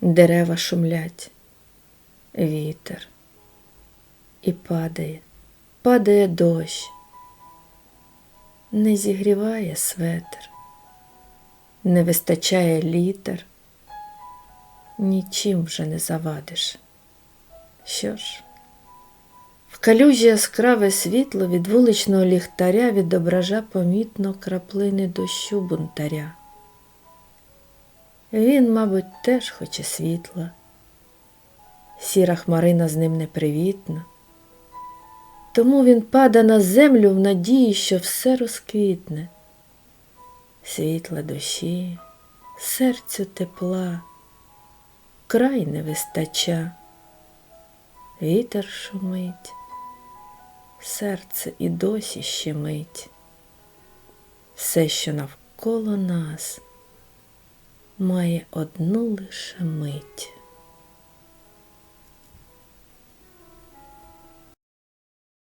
дерева шумлять, вітер. І падає, падає дощ, не зігріває светр, не вистачає літер, нічим вже не завадиш. Що ж? В калюжі яскраве світло від вуличного ліхтаря відобража помітно краплини дощу бунтаря. Він, мабуть, теж хоче світла. Сіра хмарина з ним непривітна. Тому він пада на землю в надії, що все розквітне. Світла душі, серцю тепла, край не вистача. Вітер шумить, серце і досі щемить. Все, що навколо нас, має одну лише мить.